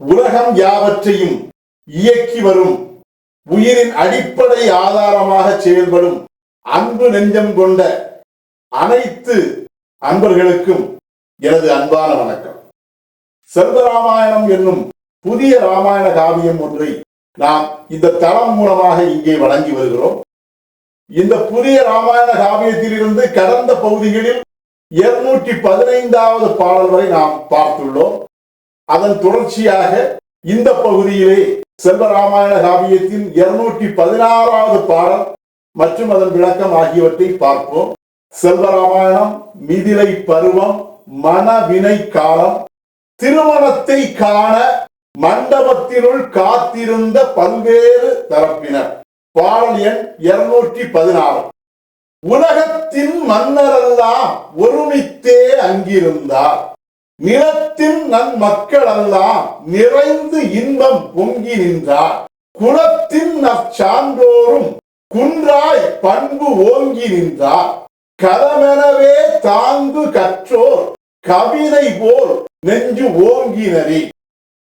உலகம் யாவற்றையும் இயக்கி வரும். உயிரின் அடிப்படை ஆதாரமாக செயல்படும் அன்பு நெஞ்சம் கொண்ட அனைத்து அன்பர்களுக்கும் எனது அன்பான வணக்கம். செல்வராமாயணம் என்னும் புதிய ராமாயண காவியம் ஒன்றை நாம் இந்த தளம் மூலமாக இங்கே வழங்கி வருகிறோம். இந்த புதிய ராமாயண காவியத்திலிருந்து கடந்த பகுதிகளில் இருநூற்றி பதினைந்தாவது பாடல் வரை நாம் பார்த்துள்ளோம். அதன் தொடர்ச்சியாக இந்த பகுதியிலே செல்வராமாயண காவியத்தின் இருநூற்றி பதினாறாவது பாடல் மற்றும் அதன் விளக்கம் ஆகியவற்றை பார்ப்போம். செல்வராமாயணம் மிதிலை பருவம் மனவினை காலம் திருமணத்தை காண மண்டபத்தினுள் காத்திருந்த பல்வேறு தரப்பினர். பாடல் எண் இருநூற்றி பதினாறு. உலகத்தின் மன்னரெல்லாம் ஒருமித்தே அங்கிருந்தார். நிலத்தின் நன் மக்களெல்லாம் நிறைந்து இன்பம் பொங்கி நின்றார். குலத்தின் நற்சான்றோரும் குன்றாய் பண்பு ஓங்கி நின்றார். கலமெனவே தாங்கு கற்றோர் கவிதை போல் நெஞ்சு ஓங்கினரி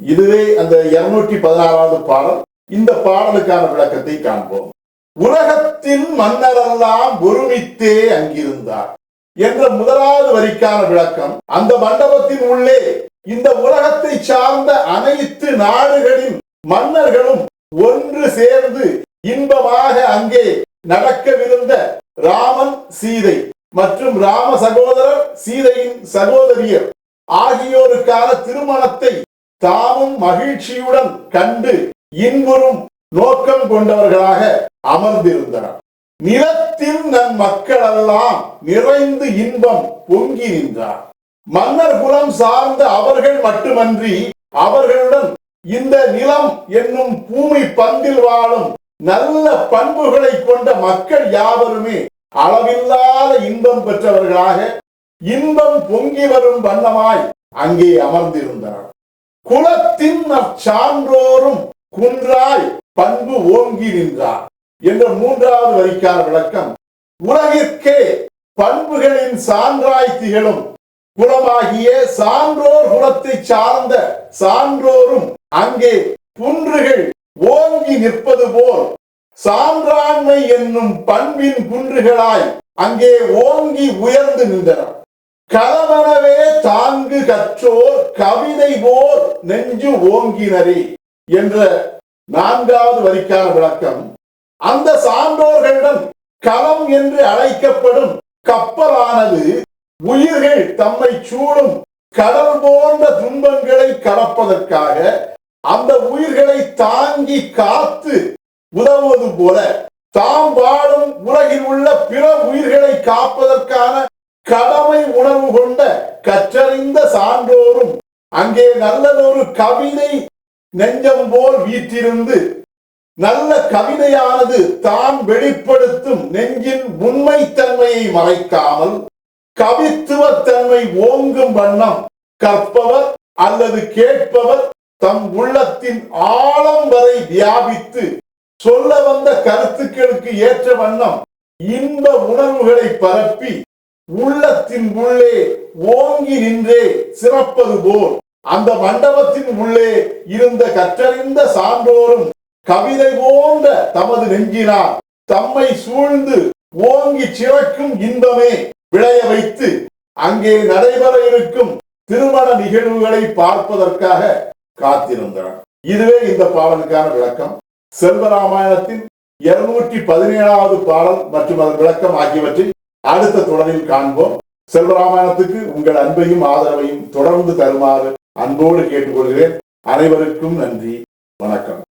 இதுவே அந்த இருநூற்றி பதினாறாவது பாடல். இந்த பாடலுக்கான விளக்கத்தை காண்போம். உலகத்தின் மன்னரெல்லாம் ஒருமித்தே அங்கிருந்தார். என்ற முதலாவது வரிக்கான விளக்கம் அந்த மண்டபத்தின் உள்ளே இந்த உலகத்தை சார்ந்த அனைத்து நாடுகளின் மன்னர்களும் ஒன்று சேர்ந்து இன்பமாக அங்கே நடக்கவிருந்த ராமன் சீதை மற்றும் ராம சகோதரர் சீதையின் சகோதரியர் ஆகியோருக்கான திருமணத்தை தாமும் மகிழ்ச்சியுடன் கண்டு இன்புறும் நோக்கம் கொண்டவர்களாக அமர்ந்திருந்தனர். நிலத்தில் நன் மக்கள் எல்லாம் நிறைந்து இன்பம் பொங்கி நின்றார். மன்னர் குலம் சார்ந்த அவர்கள் மட்டுமன்றி அவர்களுடன் இந்த நிலம் என்னும் பூமி பந்தில் வாழும் நல்ல பண்புகளை கொண்ட மக்கள் யாவருமே அளவில்லாத இன்பம் பெற்றவர்களாக இன்பம் பொங்கி வரும் வண்ணமாய் அங்கே அமர்ந்திருந்தார் குலத்தின் சான்றோரும் குன்றாய் பண்பு ஓங்கி நின்றார். என்ற மூன்றாவது வரிக்கான விளக்கம் உலகிற்கே பண்புகளின் சான்றாய் திகழும் குலமாகிய சான்றோர் குலத்தை சார்ந்த சான்றோரும் அங்கே குன்றுகள் ஓங்கி நிற்பது போல் சான்றாண்மை என்னும் பண்பின் குன்றுகளாய் அங்கே ஓங்கி உயர்ந்து நின்றன. கலவனவே தாங்கு கற்றோர் கவிதை போர் நெஞ்சு ஓங்கினரே என்ற நான்காவது வரிக்கான விளக்கம் அந்த சான்றோர்களிடம் களம் என்று அழைக்கப்படும் கப்பலானது உயிர்கள் தம்மை சூடும் கடல் போன்ற துன்பங்களை கடப்பதற்காக அந்த உயிர்களை தாங்கி காத்து உதவுவது போல தாம் வாழும் உலகில் உள்ள பிற உயிர்களை காப்பதற்கான கடமை உணர்வு கொண்ட கற்றறிந்த சான்றோரும் அங்கே நல்லதொரு கவிதை நெஞ்சம் போல் வீற்றிருந்து நல்ல கவிதையானது தான் வெளிப்படுத்தும் நெஞ்சின் உண்மைத்தன்மையை மறைக்காமல் கவித்துவத்தன்மை ஓங்கும் வண்ணம் கற்பவர் அல்லது கேட்பவர் தம் உள்ளத்தின் ஆழம் வரை வியாபித்து சொல்ல வந்த கருத்துக்களுக்கு ஏற்ற வண்ணம் இன்ப உணர்வுகளை பரப்பி உள்ளத்தின் உள்ளே ஓங்கி நின்றே சிறப்பது போல். அந்த மண்டபத்தின் உள்ளே இருந்த கற்றறிந்த சான்றோரும் கவிதை போன்ற தமது நெஞ்சினால் தம்மை சூழ்ந்து ஓங்கி சிறக்கும் இன்பமே விளைய வைத்து அங்கே நடைபெற இருக்கும் திருமண நிகழ்வுகளை பார்ப்பதற்காக காத்திருந்தனர் இதுவே இந்த பாடலுக்கான விளக்கம். செல்வராமாயணத்தின் இருநூற்றி பதினேழாவது பாடல் மற்றும் அதன் விளக்கம் ஆகியவற்றை அடுத்த தொடரில் காண்போம். செல்வராமாயணத்துக்கு உங்கள் அன்பையும் ஆதரவையும் தொடர்ந்து தருமாறு அன்போடு கேட்டுக்கொள்கிறேன். அனைவருக்கும் நன்றி. வணக்கம்.